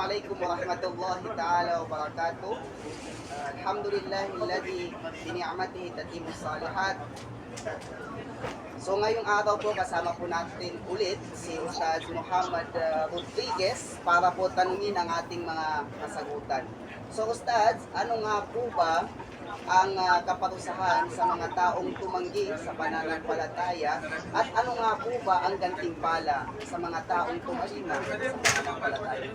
عليكم ورحمة الله تعالى وبركاته الحمد لله الذي بنعمته تتم الصالحات So ngayong araw po kasama po natin ulit si Ustaz Muhammad uh, Rodriguez para po tanungin ang ating mga kasagutan. So Ustaz, ano nga po ba ang uh, kaparusahan sa mga taong tumanggi sa pananampalataya at ano nga po ba ang gantimpala sa mga taong tumalima sa pananampalataya?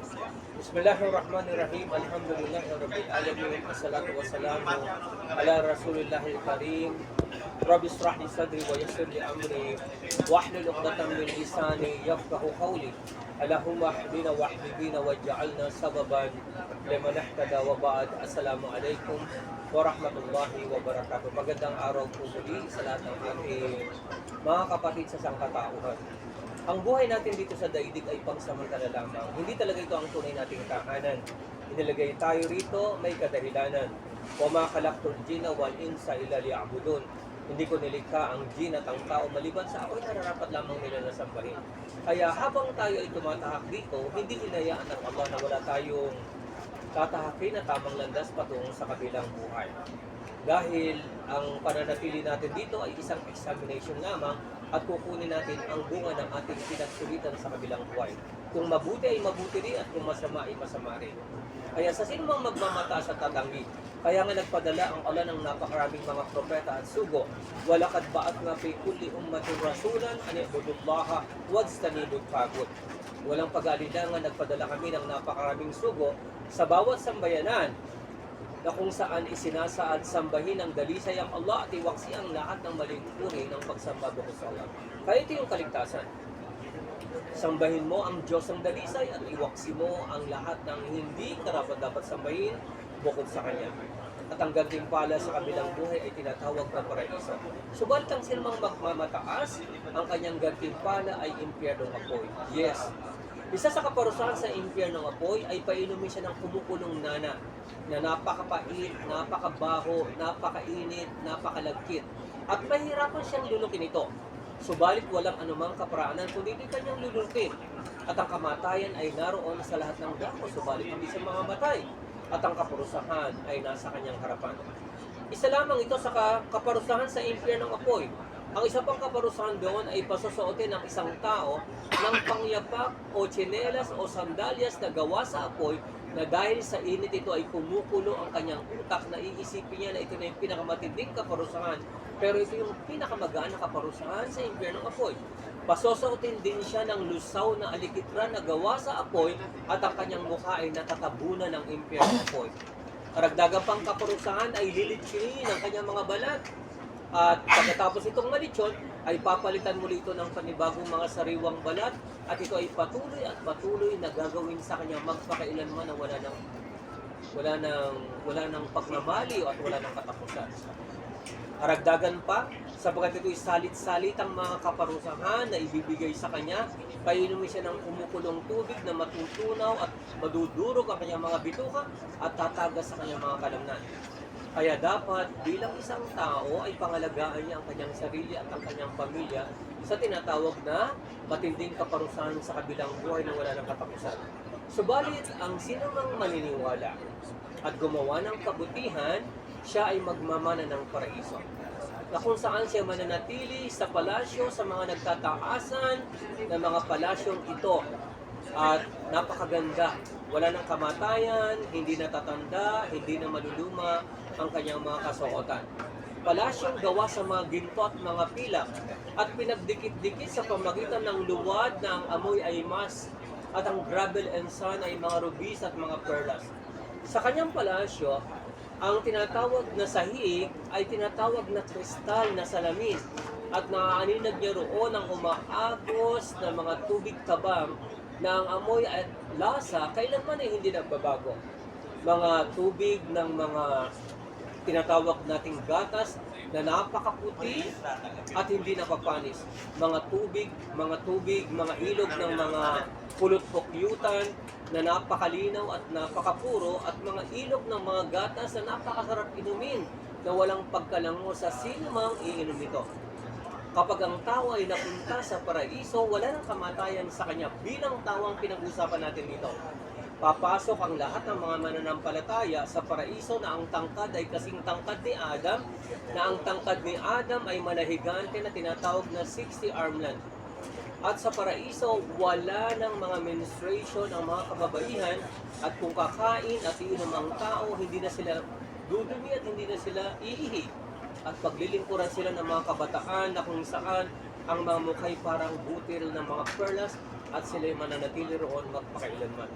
Bismillahirrahmanirrahim. Alhamdulillahi alamin. Wassalatu wassalamu ala Rasulillahil Karim. Rabbi israh li sadri wa yassir li amri wahlul 'uqdatam min lisani yafqahu qawli. Allahumma hdina wa hdina waj'alna sababan liman ihtada wa ba'd. Assalamu alaikum wa rahmatullahi wa barakatuh. Magandang araw po muli sa lahat ng ating mga kapatid sa sangkatauhan. Ang buhay natin dito sa daigdig ay pangsamantala lamang. Hindi talaga ito ang tunay nating tahanan. Inilagay tayo rito, may kadahilanan. Wa ma khalaqtul jinna wal insa illa liya'budun. Hindi ko nilikha ang jin at ang tao maliban sa ako'y nararapat lamang nila na sambahin. Kaya habang tayo ay tumatahak dito, hindi hinayaan ng Allah na wala tayong tatahakin na tamang landas patungo sa kabilang buhay. Dahil ang pananatili natin dito ay isang examination lamang at kukunin natin ang bunga ng ating pinagsulitan sa kabilang buhay. Kung mabuti ay mabuti rin at kung masama ay masama rin. Kaya sa sino mang magmamata sa tatangi, kaya nga nagpadala ang Allah ng napakaraming mga propeta at sugo. Walakad baat nga fi kulli ummatin rasulan an ibudullaha wajtanibut tagut. Walang pag-aalilangan nagpadala kami ng napakaraming sugo sa bawat sambayanan na kung saan isinasaad sambahin ang dalisay ang Allah at iwaksi ang lahat ng maling uri ng pagsamba doon sa Allah. Kaya ito yung kaligtasan. Sambahin mo ang Diyos ng dalisay at iwaksi mo ang lahat ng hindi karapat dapat sambahin bukod sa Kanya. At ang gantimpala sa kabilang buhay ay tinatawag na paraiso. Subalit ang sinumang magmamataas, ang kanyang gantimpala ay impyernong apoy. Yes, isa sa kaparusahan sa impyernong apoy ay painumin siya ng kumukulong nana na napakapait, napakabaho, napakainit, napakalagkit. At mahirapan siyang lulukin ito. Subalit walang anumang kaparaanan kundi ito'y kanyang lulukin. At ang kamatayan ay naroon sa lahat ng dako, subalit hindi siya mamamatay. At ang kaparusahan ay nasa kanyang harapan. Isa lamang ito sa ka- kaparusahan sa impyernong apoy. Ang isa pang kaparusahan doon ay pasusuotin ng isang tao ng pangyapak o tsinelas o sandalyas na gawa sa apoy na dahil sa init ito ay kumukulo ang kanyang utak na iisipin niya na ito na yung pinakamatinding kaparusahan pero ito yung pinakamagaan na kaparusahan sa impyernong apoy. Pasusuotin din siya ng lusaw na alikitran na gawa sa apoy at ang kanyang mukha ay natatabunan ng impyernong apoy. Karagdagan pang kaparusahan ay lilitsinin ang kanyang mga balat at pagkatapos itong malitsyon, ay papalitan muli ito ng panibagong mga sariwang balat at ito ay patuloy at patuloy na gagawin sa kanya magpakailanman na wala ng wala ng wala ng pagmamali at wala ng katapusan. Karagdagan pa, sapagkat ito'y salit-salit ang mga kaparusahan na ibibigay sa kanya, painumin siya ng kumukulong tubig na matutunaw at madudurog ang kanyang mga bituka at tatagas sa kanyang mga kalamnan. Kaya dapat bilang isang tao ay pangalagaan niya ang kanyang sarili at ang kanyang pamilya sa tinatawag na matinding kaparusahan sa kabilang buhay na wala ng katapusan. Subalit, ang sino mang maniniwala at gumawa ng kabutihan, siya ay magmamana ng paraiso. Na kung saan siya mananatili sa palasyo sa mga nagtataasan ng mga palasyong ito at napakaganda. Wala ng kamatayan, hindi natatanda, hindi na maluluma ang kanyang mga kasuotan. Palasyong gawa sa mga ginto at mga pilak at pinagdikit-dikit sa pamagitan ng luwad na ang amoy ay mas at ang gravel and sand ay mga rubis at mga perlas. Sa kanyang palasyo, ang tinatawag na sahig ay tinatawag na kristal na salamin at naaaninag niya roon ang umaagos na mga tubig tabang na amoy at lasa kailanman ay hindi nagbabago. Mga tubig ng mga tinatawag nating gatas na napakaputi at hindi napapanis. Mga tubig, mga tubig, mga ilog ng mga pulot pukyutan na napakalinaw at napakapuro at mga ilog ng mga gatas na napakasarap inumin na walang pagkalango sa sino mang iinom ito. Kapag ang tao ay napunta sa paraiso, wala nang kamatayan sa kanya bilang tao ang pinag-usapan natin dito. papasok ang lahat ng mga mananampalataya sa paraiso na ang tangkad ay kasing tangkad ni Adam, na ang tangkad ni Adam ay manahigante na tinatawag na 60 armland. At sa paraiso, wala ng mga menstruation ang mga kababaihan at kung kakain at iinom ang tao, hindi na sila dudumi at hindi na sila iihi. At paglilingkuran sila ng mga kabataan na kung saan ang mga mukhay parang butil ng mga perlas at sila'y mananatili roon magpakailanman.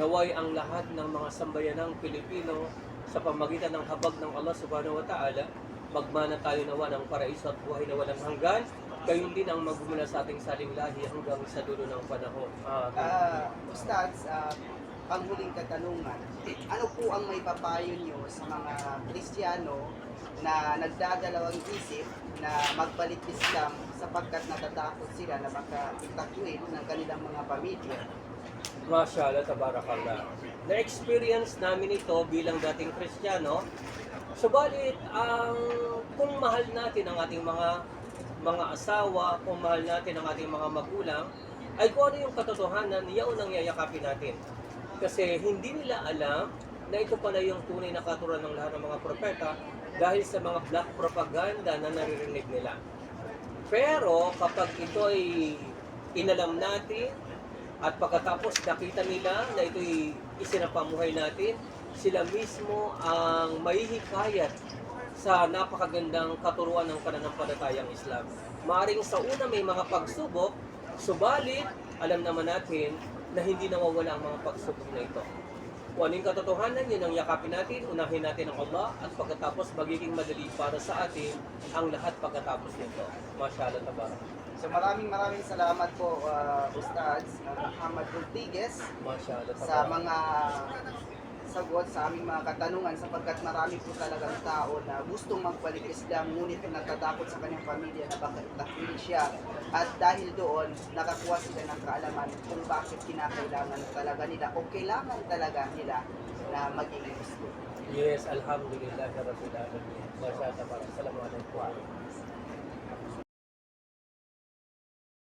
Naway ang lahat ng mga sambayanang Pilipino sa pamagitan ng habag ng Allah subhanahu wa ta'ala, magmana tayo nawa ng paraiso at buhay na walang hanggan, gayon din ang magmula sa ating saling lahi hanggang sa dulo ng panahon. Amen. Ah, Ustads, ah, panghuling katanungan, ano po ang may papayo nyo sa mga Kristiyano na nagdadalawang isip na magbalik Islam sapagkat natatakot sila na baka itakwin ng kanilang mga pamilya? Mashallah, tabarakallah. Na-experience namin ito bilang dating Kristiyano. Subalit, ang kung mahal natin ang ating mga mga asawa, kung mahal natin ang ating mga magulang, ay kung ano yung katotohanan, yaon ang yayakapin natin. Kasi hindi nila alam na ito pala yung tunay na katuran ng lahat ng mga propeta dahil sa mga black propaganda na naririnig nila. Pero kapag ito ay inalam natin at pagkatapos nakita nila na ito'y isinapamuhay natin, sila mismo ang mahihikayat sa napakagandang katuruan ng pananampalatayang Islam. Maaring sa una may mga pagsubok, subalit alam naman natin na hindi nawawala ang mga pagsubok na ito. Kung ano yung katotohanan, yun ang yakapin natin, unahin natin ang Allah, at pagkatapos magiging madali para sa atin ang lahat pagkatapos nito. Mashallah tabarak. So maraming maraming salamat po, ah, Ustads ah, Muhammad Rodriguez, sa mga sagot sa aming mga katanungan sapagkat marami po talagang tao na gustong magbalik Islam ngunit natatakot sa kanyang pamilya na baka itakwil siya at dahil doon nakakuha sila ng kaalaman kung bakit kinakailangan talaga nila o kailangan talaga nila na maging Muslim. Yes, alhamdulillah, Rabbil Alamin. Tabarak. Assalamualaikum.